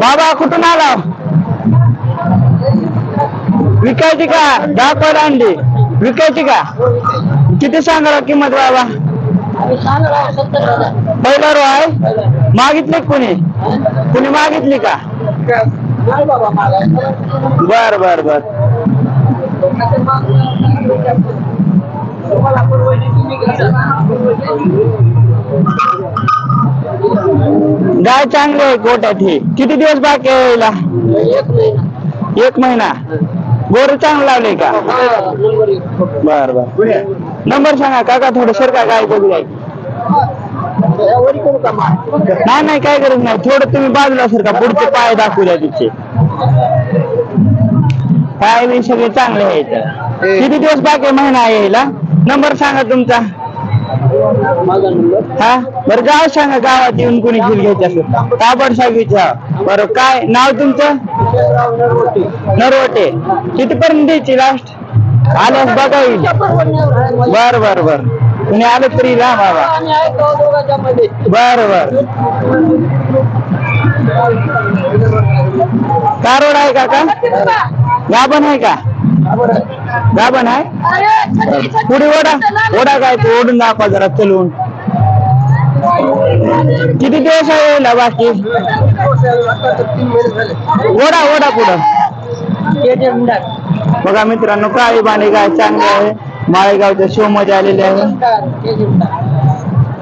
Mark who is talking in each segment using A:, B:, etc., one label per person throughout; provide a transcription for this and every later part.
A: बाबा कुठून आला? विकायची का? दाखवायला आणली. विकायची का? किती सांगा किंमत बाबा? पहिला रो आहे. मागितली कुणी? कोणी मागितली का? बर बर बर. गाय चांगली आहे गोट्यात ही. किती दिवस बाकी आहे यायला? एक महिना. गोर चांगलं लावले का? बर बर. नंबर सांगा काका थोडं सर का गाय बघू जाईल नाही नाही काय गरज नाही. थोडं तुम्ही बाजूला सर का पुढचे पाय दाखवू द्या तिचे पाय बी सगळे चांगले आहेत. किती दिवस बाकी आहे महिना आहे यायला? नंबर सांगा तुमचा. हा? बर गाव सांगा गावात येऊन कोणी घेऊन घ्यायचं असेल ताबड साहेबीचा बरं काय? नाव तुमचं? नरवटे. कितीपर्यंत द्यायची लास्ट आल्यास बघा येईल. बर बर बर. कुणी आलं तरी राहा बाबा. बर बर. कारोड आहे का का? गाभण आहे का? गाभण आहे पुढे ओढा. ओढा काय तू? ओढून दाखवा जरा चलून. किती दिवस आहे यायला बाकी? ओढा ओढा पुढं. बघा मित्रांनो काळी बाणी गाय चांगली आहे. माळेगावच्या शो मध्ये आलेले आहे.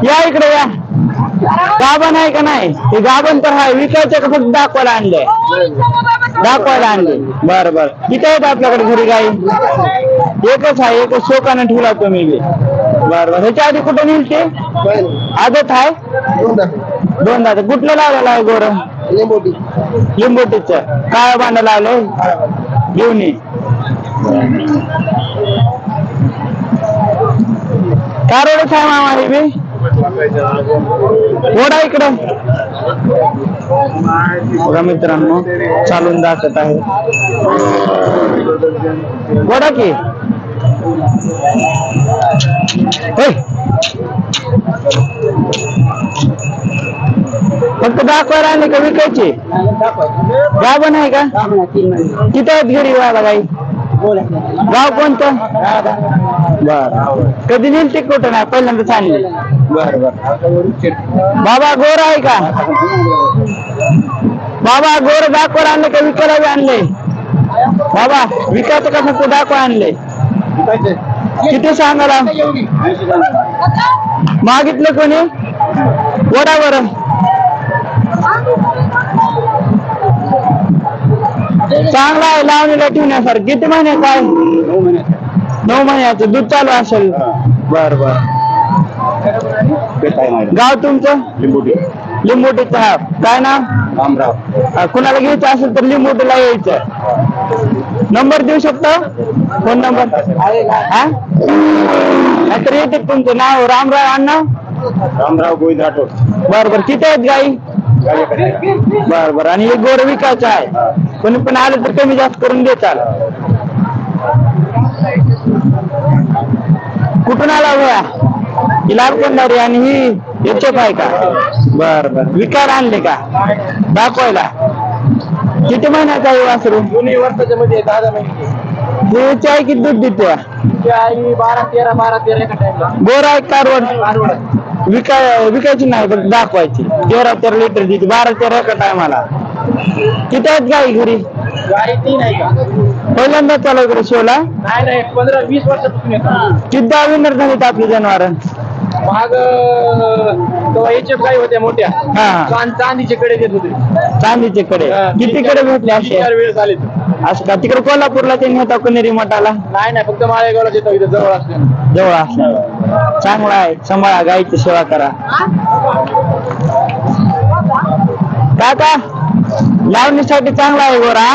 A: या इकडे या. गाभण आहे का नाही? हे गाभण तर आहे विकायचं का फक्त दाखवायला आणलंय दाखवायला आणले. बर बर. किती आहेत आपल्याकडे घरी गाई. एकच आहे एकच शोकानं ठेवला तुम्ही बी. बर बर. ह्याच्या आधी कुठं नेल ते आदत आहे? दोन दादा कुठलं लावलेलं आहे गोर? लिंबोटीच. काय बांधा लावलंय? घेऊन ये. कारोडच आहे मामा हे बी. ओढा इकडं. बघा मित्रांनो चालून दाखवत आहे. ओढा की. फक्त दाखवायला आणले का विकायचे? गाभण आहे का? किती आहेत घरी व्हायला गाई गाव कोणतं? बर. कधी नेल ते कुठं? नाही पहिल्यांदाच आणले. बर बर. बाबा गोर आहे का? बाबा गोर दाखवर आणले का? विकायला बी आणले. बाबा विकायचं का नको? दाखवा आणले. किती सांगाला मागितलं कोणी? वडावर. चांगला आहे लावणीला ठेवण्यासारखं. किती महिन्याचं आहे? नऊ महिन्याचं. दूध चालू असेल. बर बर. गाव तुमचं? लिंबोटीचं हा काय नाव? हा, कुणाला घ्यायचं असेल तर लिंबोटीला यायचं. नंबर देऊ शकता? Phone number? हा? नाहीतर येते तुमचं नाव. रामराव अण्णा?
B: रामराव गोविंद राठोड.
A: बर बर. किती आहेत गाई? बर बर. आणि एक गोड विकायचं आहे. कोणी पण आलं तर कमी जास्त करून देताल कुठून आला भया ही लाल कोंडारी आणि ही एचएफ आहे का? बर बर. विकायला आणले का? दाखवायला. किती महिन्याचा आहे वासरू?
B: दोन्ही वर्षाच्या मध्ये दहा दहा महिने
A: हे चाय किती दूध देते?
B: बारा तेरा बारा तेरा एका टाइमला
A: गोर आहे कारवड विकाय विकायची नाही दाखवायची. तेरा तेरा लिटर देते बारा तेरा एका टायमाला किती आहेत गाई घरी?
B: गाडी तीन आहे का?
A: पहिल्यांदा चालू इकडे शोला?
B: नाही नाही पंधरा वीस वर्षापासून येतो.
A: किती विनर झालीत आपली जनावर?
B: माग तेव्हा याच्या गाई होत्या मोठ्या. चांद चांदीचे कडे देत होते.
A: चांदीचे कडे. किती कडे भेटले असे?
B: चार वेळ झाले
A: असं का? तिकडे कोल्हापूरला त्यांनी होता कनेरी मठाला?
B: नाही नाही फक्त माळेगावला देतो इथं जवळ असले
A: जवळ असल्यावर चांगला आहे. सांभाळा गाईची सेवा करा. काका लावणीसाठी चांगला आहे गोरा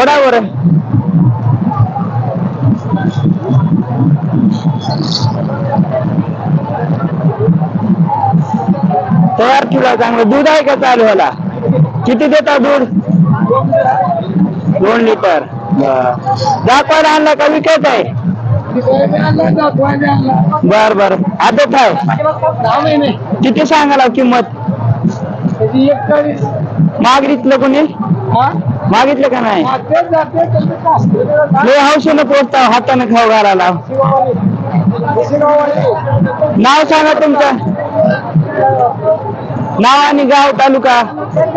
A: ओढा वर. तयार ठेवला चांगलं. दूध आहे का चालू ह्याला? किती देता दूध? दोन लिटर. दाखवायला आणला का विकत आहे? बर बर. आदत आहे. किती सांगाला किंमत? मागितलं कोणी?
B: हा
A: मागितलं का नाही? लय हौशीनं पोचता हाताने खाऊ घालायला. नाव सांगा तुमचं. नाव आणि गाव तालुका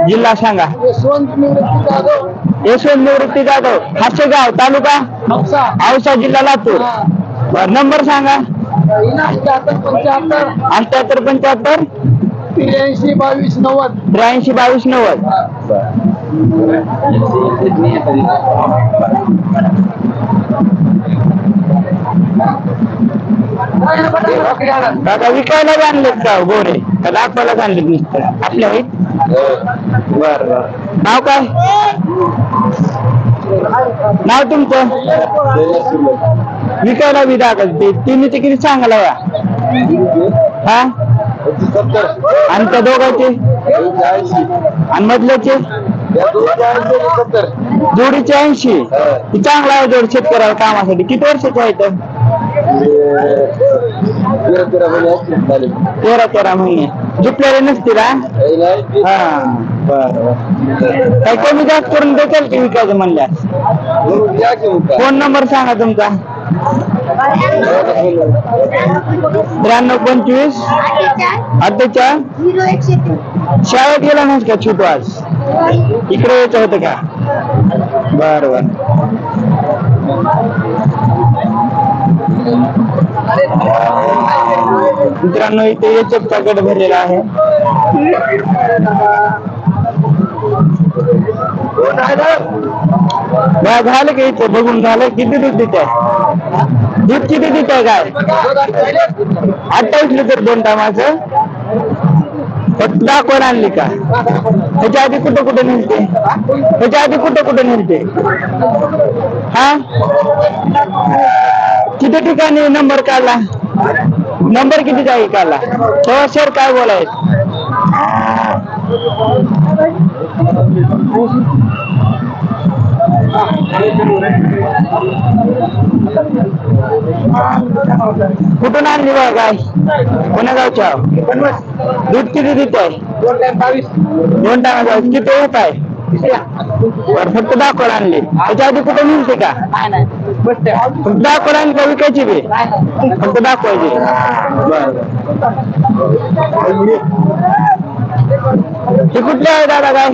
A: जिल्हा सांगा.
B: यशवंत निवृत्ती जाधव.
A: जाधव. हास्यगाव तालुका? औसा. जिल्हा लातूर. बरं, नंबर सांगा.
B: अठ्याहत्तर पंच्याहत्तर.
A: अठ्याहत्तर पंच्याहत्तर.
B: त्र्याऐंशी बावीस नव्वद.
A: त्र्याऐंशी बावीस नव्वद. काका विकायला आणलेत का गोरे? का दाखवायला आणलेत नुसतं आपल्या होईल बर बर नाव काय? नाव तुमचं? विकायला बी दाखल. ते तिन्ही ते किती चांगला या. हा? आणि त्या दोघांचे? आणि मधल्याचे? जोडीचे ऐंशी. चांगला आहे जोड शेतकऱ्याला कामासाठी. किती वर्षाचे आहे तर तेरा तेरा महिने. जुटलेले नसतील हा? हा बर काही कमी जास्त करून देताल की विकायचं म्हणल्यास? फोन नंबर सांगा तुमचा. त्र्याण्णव पंचवीस अठ्ठेचाळ शाळेत गेला नाहीस का छोटू आज इकडे यायचं का बर बर मित्रांनो इथे गड भरलेला आहे झालं का बघून झालं किती दूध देत दूध किती देत आहे काय? अठ्ठावीस लिटर दोन टायमाचं फक्त दाखवून आणली का? त्याच्या आधी कुठं कुठं निघते त्याच्या आधी कुठं कुठं निघते हा? किती ठिकाणी नंबर काढला? नंबर किती जागी काढला? तेव्हा सर काय बोलाय कुठून आणली बा काय कोण्या गावच्या? दूध किती देत आहे
B: दोन टाइम बावीस.
A: किती येत आहे? बरं फक्त दाखवून आणली. त्याच्या आधी कुठे मिळते का? फक्त दाखवून आणली का विकायची बी? फक्त दाखवायची. हे कुठले आहे दादा काय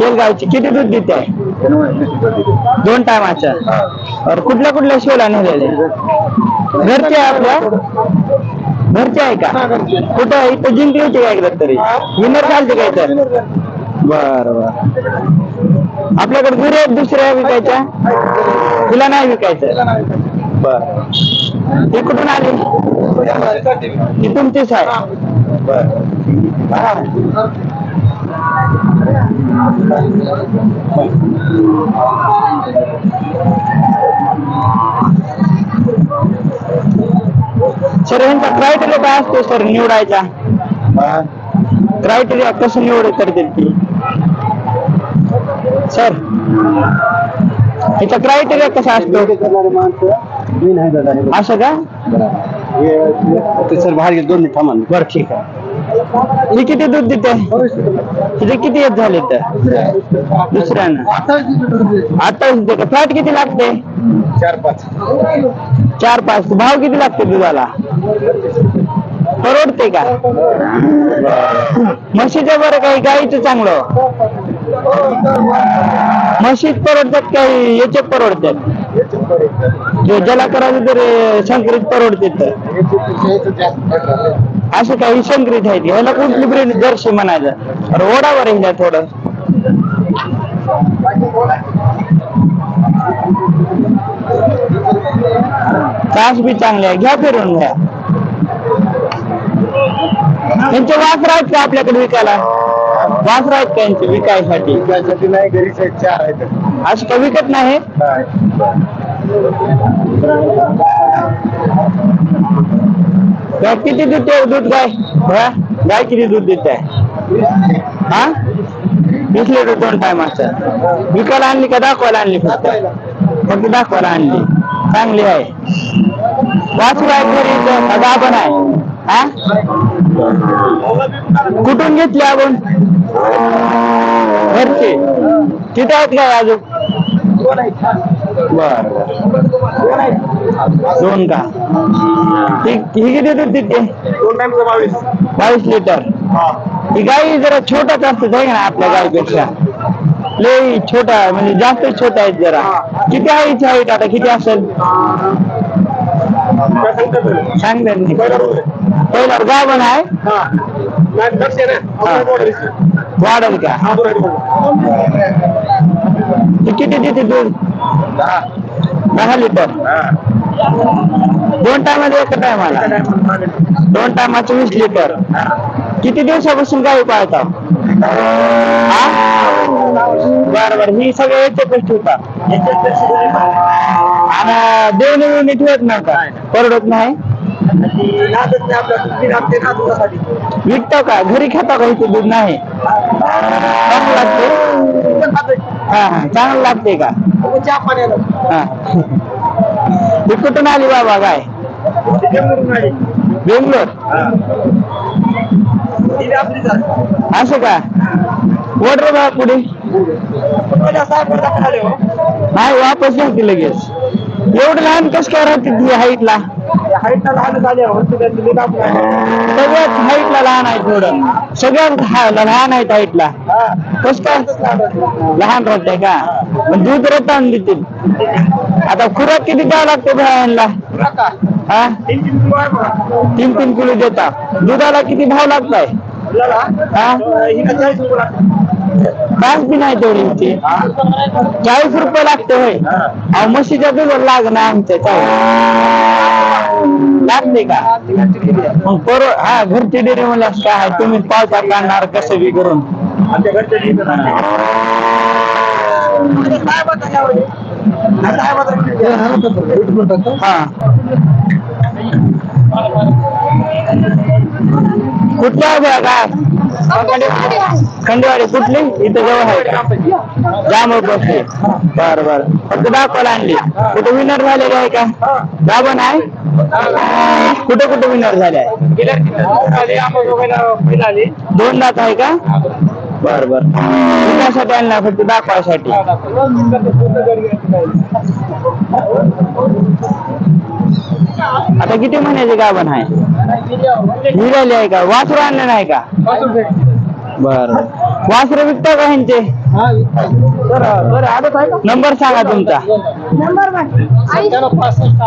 A: तेलगावची. किती दूध देते आहे दोन टायमाच्या बरं कुठल्या कुठल्या शोला नेलेले? घरचे आहे आपल्या? घरचे आहे का? कुठं इथं जिंकली होती का एकदा तरी? विनर चालते काय तर बर बर. आपल्याकडे गुरु आहेत दुसऱ्या विकायच्या? तिला नाही विकायचं. बर. ते कुठून आली? ती तुमचीच आहे. सर यांचा क्रायटेरिया काय असतो सर निवडायचा? क्रायटेरिया कसं निवड करतील ती? सर याचा क्रायटेरिया कसा असतो? असं का?
C: सर बाहेर गेलो दोन मिनिट थांबा.
A: बर ठीक आहे. ही किती दूध देते? तिथे किती येत झाले तर दुसऱ्यानं. आता देते का? फॅट किती लागते?
C: चार पाच.
A: चार पाच भाव किती लागते दुधाला? परवडते का? म्हशीचं बरं काही गाईचं चांगलं? म्हशीत परवडतात काही याचे परवडतात? ज्याला करायचं तर संकरित परवडते तर असं काही संकरित आहे. ह्याला कुठली ब्रीड जर्सी म्हणायचं. अरे ओढावर आहे थोडं. कास बी चांगले आहे. घ्या फिरून घ्या. त्यांचे वासर आहेत का आपल्याकडे विकायला? वासर आहेत का यांचे विकायसाठी?
C: त्यासाठी नाही घरी चार आहेत.
A: असं का विकत नाही. गाय किती दूध दूध गाय? हा? गाय किती दूध देते? हा? वीस लिटर दोन टायमाचं विकायला आणली का दाखवायला आणली फक्त? फक्त दाखवायला आणली. चांगली आहे. वासरू आहे घरी गाभण आहे? हा? कुठून घेतली आपण घरचे. किती आहेत काय अजून? बर दोन का ही ही किती दूध देते
C: दोन टाइमचं बावीस
A: बावीस लिटर ही गाई जरा छोटाच असते आहे ना आपल्या गायपेक्षा लय छोटा आहे, म्हणजे जास्त छोटा आहेत जरा किती आहे हिची हाईट आता किती असेल? सांगणार नाही
C: पहिला आहे.
A: गाभण आहे
C: हा आहे
A: हा. वाढेल का
C: हा,
A: किती देते दूध
C: दहा.
A: लिटर. दोन टायमाला एका टायमाला. दोन टायमाचं वीस लिटर. किती दिवसापासून गाई पाळता बर बर. ही सगळं
C: लक्ष दिलं पाहिजे.
A: आणि बिवणी ठेवत नाही का? परवडत नाही?
C: नादच नाही.
A: विकतो का घरी खाता का इथे दूध नाही चांगलं लागते
C: पण खातोय.
A: हा हा चांगलं लागते का
C: बघू चहा पाण्याला.
A: हा ती कुठून आली बाबा काय
C: आली.
A: बेंगलोर. असं का रे बा पुढे
C: साहेब दाखल आले हो.
A: नाही वापस घ्या लगेच एवढं लहान कस काय राहते ती हाईटला
C: हाईटला लहान झाले आहे.
A: सगळ्यात हाईटला लहान आहे थोडं. सगळ्यात हा- लहान आहेत हाईटला. कस काय? लहान राहते का? मग दूध रतान देतील. आता खुराक किती द्यावं लागते
C: का?
A: हा?
C: तीन तीन किलो
A: देता. दुधाला किती भाव लागताय हा. काच बी नाही तेवढी चाळीस रुपये लागते होय. अहो म्हशीच्या दूध लागणार आमच्या चाळीस लागते का मग पर हा घरची डेअरी म्हणलं काय आहे तुम्ही पावता काढणार कसं बी करून
C: आमच्या घरच्या लिहितं ना. आता साहेबाचा घ्यावं हे. हा, साहेबाचा
A: खंडेवाडी कुठली? इथं जवळ आहे का? जांभूळ बसली. बर बर. फक्त दाखवायला आणली. कुठे विनर झालेले आहे का? गाभण आहे? कुठे कुठे विनर झाले आहे. दोन दात आहे का? बर बर. विकासाठी आणला? फक्त दाखवायसाठी. आता किती महिन्याचे गाभण आहे? निघाली आहे का? वासरू आणलं नाही का? बर. वासरे विकता का ह्यांचे? नंबर सांगा तुमचा.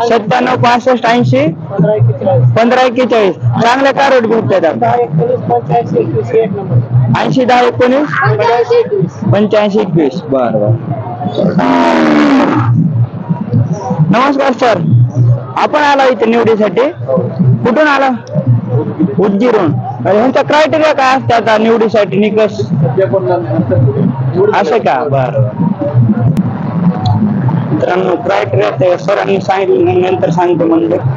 A: सत्त्याण्णव पासष्ट ऐंशी पंधरा एक्केचाळीस. चांगल्या कारोट भेटतात ऐंशी दहा एकोणीस पंच्याऐंशी एकवीस. बर बर. नमस्कार सर. आपण आला इथे निवडीसाठी. कुठून आला? उज्जीरून ह्यांचा क्रायटेरिया काय असतात? आता निवडीसाठी निकष. असं का? बर मित्रांनो क्रायटेरिया ते सरांनी सांगितलं नंतर सांगतो म्हणजे